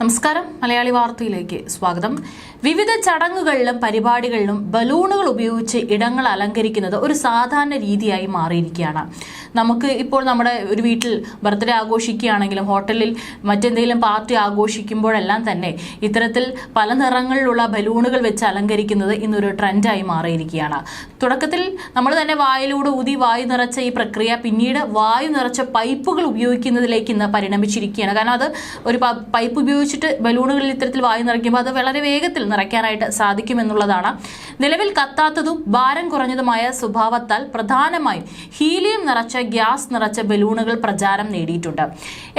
നമസ്കാരം. മലയാളി വാർത്തയിലേക്ക് സ്വാഗതം. വിവിധ ചടങ്ങുകളിലും പരിപാടികളിലും ബലൂണുകൾ ഉപയോഗിച്ച് ഇടങ്ങൾ അലങ്കരിക്കുന്നത് ഒരു സാധാരണ രീതിയായി മാറിയിരിക്കുകയാണ്. നമുക്ക് ഇപ്പോൾ നമ്മുടെ ഒരു വീട്ടിൽ ബർത്ത്ഡേ ആഘോഷിക്കുകയാണെങ്കിലും ഹോട്ടലിൽ മറ്റെന്തെങ്കിലും പാർട്ടി ആഘോഷിക്കുമ്പോഴെല്ലാം തന്നെ ഇത്തരത്തിൽ പല നിറങ്ങളിലുള്ള ബലൂണുകൾ വെച്ച് അലങ്കരിക്കുന്നത് ഇന്നൊരു ട്രെൻഡായി മാറിയിരിക്കുകയാണ്. തുടക്കത്തിൽ നമ്മൾ തന്നെ വായിലൂടെ ഊതി വായു നിറച്ച ഈ പ്രക്രിയ പിന്നീട് വായു നിറച്ച പൈപ്പുകൾ ഉപയോഗിക്കുന്നതിലേക്ക് ഇന്ന് പരിണമിച്ചിരിക്കുകയാണ്. കാരണം അത് ഒരു പൈപ്പ് ഉപയോഗിച്ചിട്ട് ബലൂണുകളിൽ ഇത്തരത്തിൽ വായു നിറയ്ക്കുമ്പോൾ അത് വളരെ വേഗത്തിൽ നിറയ്ക്കാനായിട്ട് സാധിക്കുമെന്നുള്ളതാണ്. നിലവിൽ കത്താത്തതും ഭാരം കുറഞ്ഞതുമായ സ്വഭാവത്താൽ പ്രധാനമായും ഹീലിയം നിറച്ച ഗ്യാസ് നിറച്ച ബലൂണുകൾ പ്രചാരം നേടിയിട്ടുണ്ട്.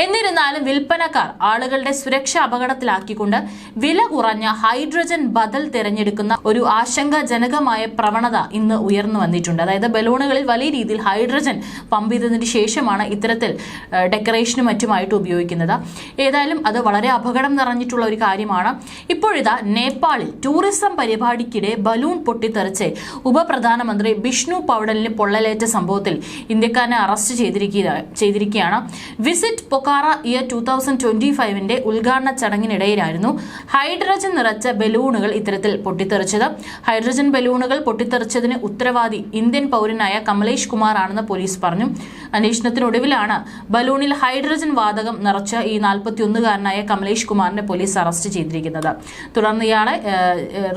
എന്നിരുന്നാലും വിൽപ്പനക്കാർ ആളുകളുടെ സുരക്ഷ അപകടത്തിലാക്കിക്കൊണ്ട് വില കുറഞ്ഞ ഹൈഡ്രജൻ ബദൽ തിരഞ്ഞെടുക്കുന്ന ഒരു ആശങ്കാജനകമായ പ്രവണത ഇന്ന് ഉയർന്നു വന്നിട്ടുണ്ട്. അതായത് ബലൂണുകളിൽ വലിയ രീതിയിൽ ഹൈഡ്രജൻ പമ്പ് ചെയ്തതിന് ശേഷമാണ് ഇത്തരത്തിൽ ഡെക്കറേഷനും മറ്റുമായിട്ട് ഉപയോഗിക്കുന്നത്. ഏതായാലും അത് വളരെ അപകടം നിറഞ്ഞിട്ടുള്ള ഒരു കാര്യമാണ്. ഇപ്പോഴിതാ നേപ്പാളിൽ ടൂറിസം പരിപാടിക്കിടെ ബലൂൺ പൊട്ടിത്തെറിച്ച് ഉപപ്രധാനമന്ത്രി ബിഷ്ണു പൗഡലിന് പൊള്ളലേറ്റ സംഭവത്തിൽ ഇന്ത്യക്കാരനെ അറസ്റ്റ് ചെയ്തിരിക്കുക ചെയ്തിരിക്കുകയാണ്. Visit Pokhara year two thousand twenty ഫൈവിന്റെ ഉദ്ഘാടന ചടങ്ങിനിടയിലായിരുന്നു ഹൈഡ്രജൻ നിറച്ച ബലൂണുകൾ ഇത്തരത്തിൽ പൊട്ടിത്തെറിച്ചത്. ഹൈഡ്രജൻ ബലൂണുകൾ പൊട്ടിത്തെറിച്ചതിന് ഉത്തരവാദി ഇന്ത്യൻ പൗരനായ കമലേഷ് കുമാർ ആണെന്ന് പോലീസ് പറഞ്ഞു. അന്വേഷണത്തിനൊടുവിലാണ് ബലൂണിൽ ഹൈഡ്രജൻ വാതകം നിറച്ച ഈ നാൽപ്പത്തിയൊന്നുകാരനായ കമലേഷ് കുമാറിനെ പോലീസ് അറസ്റ്റ് ചെയ്തിരിക്കുന്നത്. തുടർന്ന് ഇയാളെ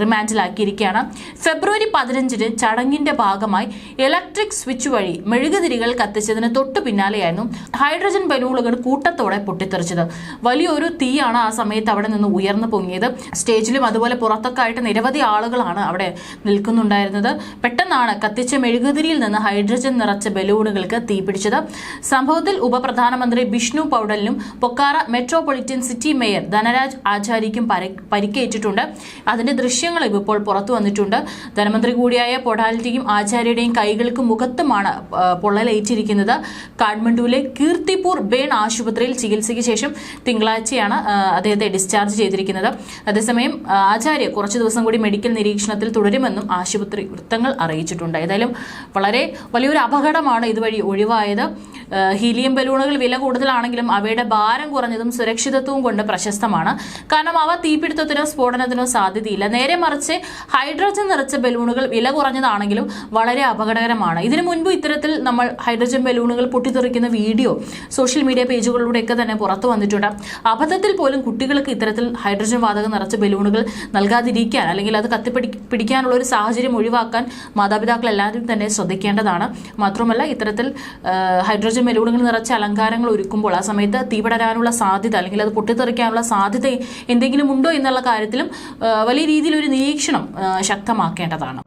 റിമാൻഡിലാക്കിയിരിക്കുകയാണ്. ഫെബ്രുവരി പതിനഞ്ചിന് ചടങ്ങിന്റെ ഭാഗമായി ഇലക്ട്രിക് സ്വിച്ച് വഴി മെഴുകുതിരികൾ കത്തിച്ചതിന് തൊട്ടു പിന്നാലെയായിരുന്നു ഹൈഡ്രജൻ ബലൂണുകൾ കൂട്ടത്തോടെ പൊട്ടിത്തെറിച്ചത്. വലിയൊരു തീയാണ് ആ സമയത്ത് അവിടെ നിന്ന് ഉയർന്നു പൊങ്ങിയത്. സ്റ്റേജിലും അതുപോലെ പുറത്തൊക്കെ ആയിട്ട് നിരവധി ആളുകളാണ് അവിടെ നിൽക്കുന്നുണ്ടായിരുന്നത്. പെട്ടെന്നാണ് കത്തിച്ച മെഴുകുതിരിയിൽ നിന്ന് ഹൈഡ്രജൻ നിറച്ച ബലൂണുകൾക്ക് തീ പിടിച്ചത്. സംഭവത്തിൽ ഉപപ്രധാനമന്ത്രി Bishnu പൗഡലിനും Pokhara metropolitan city mayor Dhanraj ആചാര്യയ്ക്കും പരിക്കേറ്റിട്ടുണ്ട്. അതിന്റെ ദൃശ്യങ്ങൾ ഇപ്പോൾ പുറത്തു വന്നിട്ടുണ്ട്. ധനമന്ത്രി കൂടിയായ പൊടാലിറ്റിയും ആചാര്യയുടെയും കൈകൾക്കും മുഖത്തുമാണ് ആ, പൊള്ളലേറ്റിരിക്കുന്നത് കാഠ്മണ്ഡുവിലെ കീർത്തിപൂർ ബേൺ ആശുപത്രിയിൽ ചികിത്സയ്ക്ക് ശേഷം തിങ്കളാഴ്ചയാണ് അദ്ദേഹത്തെ ഡിസ്ചാർജ് ചെയ്തിരിക്കുന്നത്. അതേസമയം ആചാര്യ കുറച്ചു ദിവസം കൂടി മെഡിക്കൽ നിരീക്ഷണത്തിൽ തുടരുമെന്നും ആശുപത്രി വൃത്തങ്ങൾ അറിയിച്ചിട്ടുണ്ട്. ഏതായാലും വളരെ വലിയൊരു അപകടമാണ് ഇതുവഴി ഒഴിവായത്. ഹീലിയം ബലൂണുകൾ വില കൂടുതലാണെങ്കിലും അവയുടെ ഭാരം കുറഞ്ഞതും സുരക്ഷിതത്വവും കൊണ്ട് പ്രശസ്തമാണ്. കാരണം അവ തീപിടുത്തത്തിനോ സ്ഫോടനത്തിനോ സാധ്യതയില്ല. നേരെ മറിച്ച് ഹൈഡ്രജൻ നിറച്ച ബലൂണുകൾ വില കുറഞ്ഞതാണെങ്കിലും വളരെ അപകടകരമാണ്. ഇതിനു മുൻപ് ഇത്തരത്തിൽ നമ്മൾ ഹൈഡ്രജൻ ബലൂണുകൾ പൊട്ടിത്തെറിക്കുന്ന വീഡിയോ സോഷ്യൽ മീഡിയ പേജുകളിലൂടെയൊക്കെ തന്നെ പുറത്തു വന്നിട്ടുണ്ട്. അബദ്ധത്തിൽ പോലും കുട്ടികൾക്ക് ഇത്തരത്തിൽ ഹൈഡ്രജൻ വാതകം നിറച്ച ബലൂണുകൾ നൽകാതിരിക്കാൻ അല്ലെങ്കിൽ അത് കത്തിപ്പിടി പിടിക്കാനുള്ള ഒരു സാഹചര്യം ഒഴിവാക്കാൻ മാതാപിതാക്കൾ എല്ലാവരും തന്നെ ശ്രദ്ധിക്കേണ്ടതാണ്. മാത്രമല്ല ഇത്തരത്തിൽ ആ, ഹൈഡ്രജൻ മെലൂണുകൾ നിറച്ച അലങ്കാരങ്ങൾ ഒരുക്കുമ്പോൾ ആ സമയത്ത് തീപടരാനുള്ള സാധ്യത അല്ലെങ്കിൽ അത് പൊട്ടിത്തെറിക്കാനുള്ള സാധ്യത എന്തെങ്കിലും ഉണ്ടോ എന്നുള്ള കാര്യത്തിലും വലിയ രീതിയിൽ ഒരു നിരീക്ഷണം ശക്തമാക്കേണ്ടതാണ്.